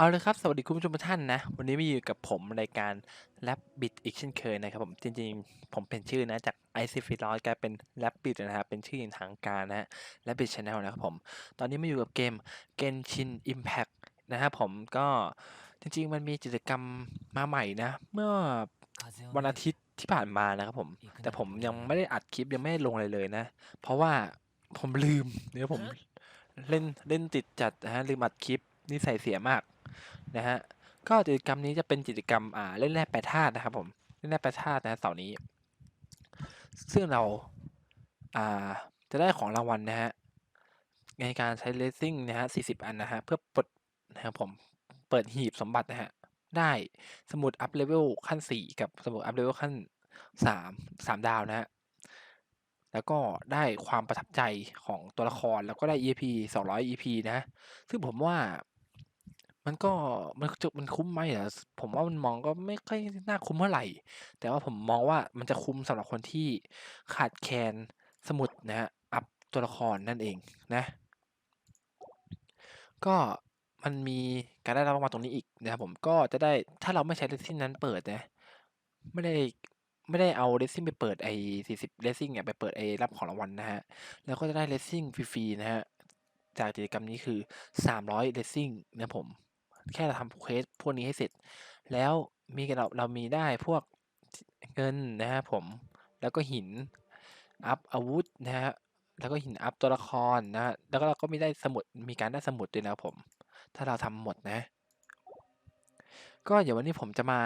เอาเลยครับ สวัสดีคุณผู้ชมทุกท่านนะ วันนี้มาอยู่กับผมรายการแ a บบิ t อีกเช่นเคยนะครับผมจริงๆ ผมเป็นชื่อนะ จาก i c f i l o s กลายเป็นแ a บบิ t นะครับเป็นชื่ออย่างทางการนะฮะ a บบิ t Channel นะครับผม ตอนนี้มาอยู่กับเกม Genshin Impact นะครับผมก็จริงๆ มันมีกิจกรรมมาใหม่นะ เมื่อวันอาทิตย์ที่ผ่านมานะครับผม แต่ผมยังไม่ได้อัดคลิปยังไม่ได้ลงอะไรเลยนะ เพราะว่าผมลืมเนี่ยผมเล่นเล่นติดจัดนะฮะลืมอัดคลิปนี่ใส่เสียมาก นะฮะก็กิจกรรมนี้จะเป็นกิจกรรมอ่าเล่นแร่แปรธาตุนะครับผมเล่นแร่แปรธาตุนะเสาร์นี้ ซึ่งเราอ่าจะได้ของรางวัลนะฮะในการใช้เลสซิ่งนะฮะ40อันนะฮะเพื่อปลดนะครับผมเปิดหีบสมบัตินะฮะได้สมุดอัพเลเวลขั้น4กับสมุดอัพเลเวลขั้น3 3ดาวนะฮะแล้วก็ได้ความประทับใจของตัวละครแล้วก็ได้ EP 200 EP นะ ซึ่งผมว่า มันก็ มันจะมันคุ้มไหมเหรอผมว่ามันมองก็ไม่ค่อยน่าคุ้มเท่าไหร่แต่ว่าผมมองว่า มันจะคุ้มสำหรับคนที่ขาดแคลนสมุดนะฮะอัพตัวละครนั่นเองนะ ก็มันมีการได้รับรางวัลตรงนี้อีกนะครับผม ก็จะได้ ถ้าเราไม่ใช้เลสซิ่งนั้นเปิดนะ ไม่ได้ ไม่ได้เอาเลสซิ่งไปเปิดไอ้สี่สิบเลสซิ่งเนี่ย ไปเปิดไอ้รับของรางวัลนะฮะแล้วก็จะได้เลสซิ่งฟรี ๆ นะฮะจากกิจกรรมนี้ คือ 300เลสซิ่งนะผม แค่เราทำเควสพวกนี้ให้เสร็จ แล้วมีเราเรามีได้พวกเงินนะฮะผมแล้วก็หินอัพอาวุธนะฮะแล้วก็หินอัพตัวละครนะฮะแล้วก็เราก็มีได้สมุดมีการได้สมุดด้วยนะผม ถ้าเราทำหมดนะ ก็เดี๋ยววันนี้ผมจะมา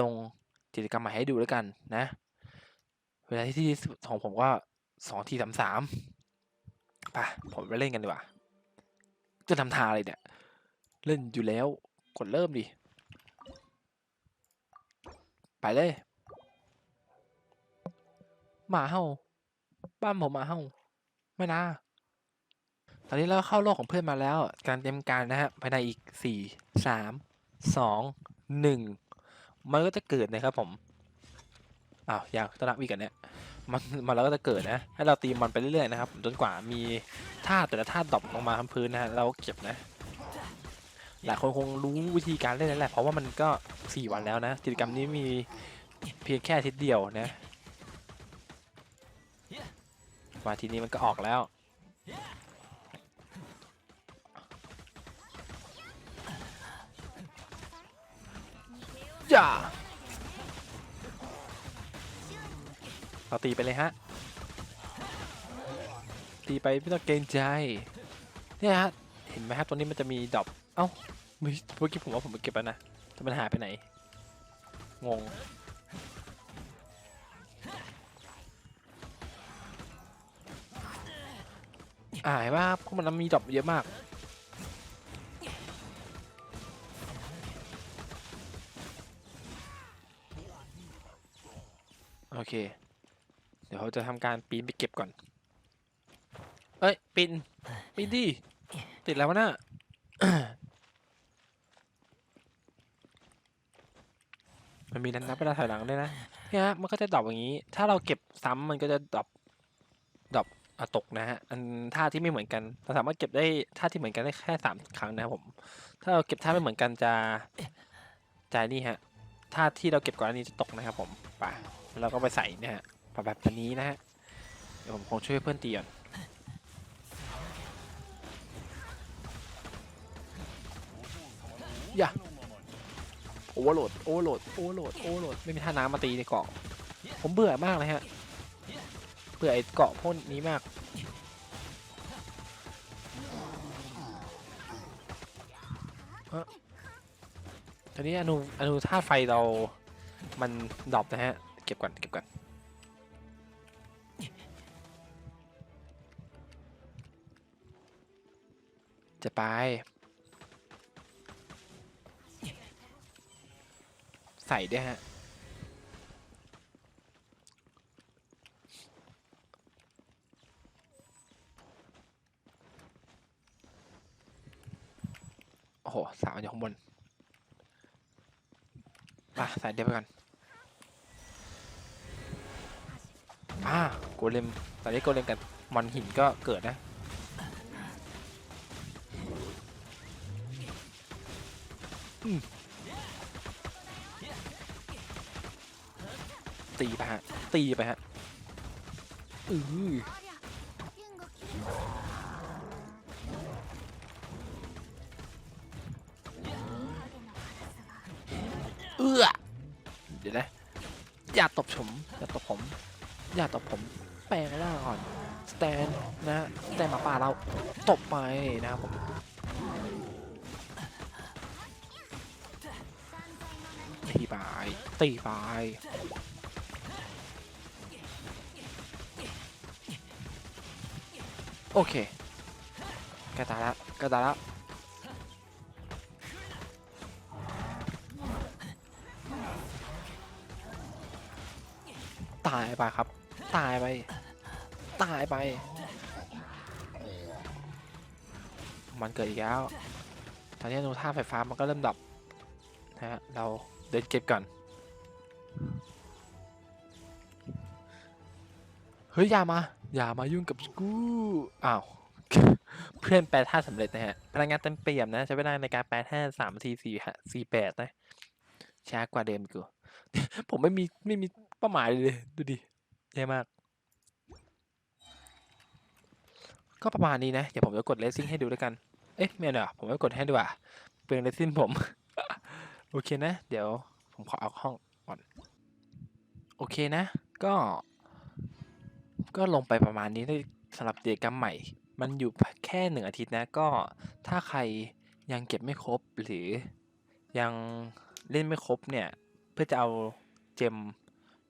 ลงกิจกรรมใหม่ให้ดูแล้วกันนะ เวลาที่ที่สุดของผมก็สองทีสามสามไปผมไปเล่นกันดีกว่าจะทำทาอะไรเนี่ย เล่นอยู่แล้ว กดเริ่มดิ ไปเลย หมาเห่า บ้านผมหมาเห่า ไม่นะ ตอนนี้เราเข้าโลกของเพื่อนมาแล้ว การเตรียมการนะฮะภายในอีกสี่สามสองหนึ่งมันก็จะเกิดนะครับผม อ้าว อยังต้องนับอีกันเนี่ย มันมันเราก็จะเกิดนะ ให้เราตีมันไปเรื่อยๆนะครับ จนกว่ามีธาตุแต่ละธาตุดรอปลงมาบนพื้นนะฮะ เราก็เก็บนะ หลายคนคงรู้วิธีการเล่นแล้วแหละเพราะว่ามันก็สี่วันแล้วนะ กิจกรรมนี้มีเพียงแค่ทิตย์เดียวนะมาทีนี้มันก็ออกแล้วอย่าเราตีไปเลยฮะ ตีไปไม่ต้องเกรงใจ เนี่ยฮะ เห็นไหมครับตัวนี้มันจะมีดอปเอ้า เมื่อกี้ผมว่าผมไปเก็บแล้วนะ แต่มันหายไปไหน งง อ่าเห็นป่ะพวกมันมีดรอปเยอะมาก โอเค เดี๋ยวเราจะทำการปีนไปเก็บก่อน เอ้ยปีนปีนดิติดแล้ววะน่ะ มันมีนันนับเวลาถอยหลังด้วยนะเนี่ยฮะมันก็จะดรอปอย่างนี้ ถ้าเราเก็บซ้ำมันก็จะดรอปดรอปอะตกนะฮะอันท่าที่ไม่เหมือนกันเราสามารถเก็บได้ท่าที่เหมือนกันได้แค่สามครั้งนะครับผม ถ้าเราเก็บท่าไม่เหมือนกันจะจะนี่ฮะท่าที่เราเก็บก่อนอันนี้จะตกนะครับผมไปแล้วเราก็ไปใส่นี่ยฮะแบบนี้นะฮะเดี๋ยวผมคงช่วยเพื่อนตีก่อนอย่า โอเวอร์โหลด โอเวอร์โหลด โอเวอร์โหลด โอเวอร์โหลด ไม่มีท่าน้ำมาตีในเกาะ ผมเบื่อมากเลยฮะ เบื่อไอ้เกาะพวกนี้มาก ตอนนี้อนุอนุท่าตุไฟเรา มันดรอปนะฮะ เก็บก่อน เก็บก่อนจะไป ใส่ด้วยฮะ โอ้โห สาวอยู่ข้างบนมาใส่เดี๋ยวไปก่อนอ่าโกเลมตอนนี้โกเลมกับมอนหินก็เกิดนะอืม ตีไปฮะ ตีไปฮะอือเออเดี๋ยวนะ อย่าตบผม อย่าตบผม อย่าตบผม แปลงร่างก่อน สแตนนะสแตนมาป่าเรา ตบไปนะครับผมตีไปตีไป โอเคใกล้ตายแล้วใกล้ตายแล้วตายไปครับ ตายไป ตายไป มันเกิดอีกแล้ว ตอนนี้นูท่าไฟฟ้ามันก็เริ่มดับนะฮะเราเดินเก็บก่อน เฮ้ย ยามา อย่ามายุ่งกับกูอ้าวเพื่อนแปลท่าสำเร็จนะฮะ พลังงานเต็มเปี่ยมนะ ใช้เวลาในการแปลท่าสามสี่สี่ฮะสี่แปดนะช้ากว่าเดิมกู ผมไม่มีไม่มีเป้าหมายเลย ดูดิแย่มาก ก็ประมาณนี้นะ เดี๋ยวผมจะกดเลสซิ่งให้ดูด้วยกัน เอ๊ะไม่เอาเดี๋ยวผมไม่กดให้ดีกว่าเปลืองเลสซิ่งผม โอเคนะ เดี๋ยวผมขอเอาห้องก่อน โอเคนะ ก็ ก็ลงไปประมาณนี้ได้สำหรับกิจกรรมใหม่ มันอยู่แค่หนึ่งอาทิตย์นะก็ถ้าใครยังเก็บไม่ครบหรือยังเล่นไม่ครบเนี่ย เพื่อจะเอาเจม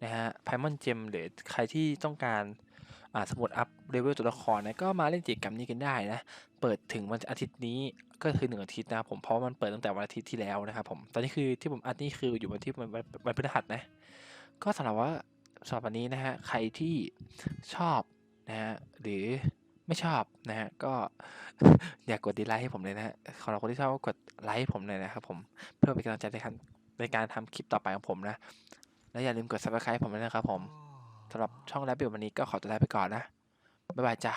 นะฮะไพมอนเจมหรือใครที่ต้องการอ่าสมุดอัพเลเวลตัวละครนะก็มาเล่นกิจกรรมนี้กันได้นะ เปิดถึงวันอาทิตย์นี้ก็คือหนึ่งอาทิตย์นะผมเพราะมันเปิดตั้งแต่วันอาทิตย์ที่แล้วนะครับผมตอนนี้คือที่ผมอัดนี่คืออยู่วันที่วันวันวันพฤหัสนะ ก็สำหรับว่า สำหรับวันนี้นะฮะใครที่ชอบนะฮะหรือไม่ชอบนะฮะก็อย่ากกดดีไลค์ให้ผมเลยนะฮะสำหรับคนที่ชอบก็กดไลค์ให้ผมเลยนะครับผมเพื่อเป็นกำลังใจในการในการทำคลิปต่อไปของผมนะ และอย่าลืมกด subscribe ผมด้วยนะครับผมสำหรับช่องแรปเปิลวันนี้ก็ขอตัวลาไปก่อนนะบ๊ายบายจ้ะ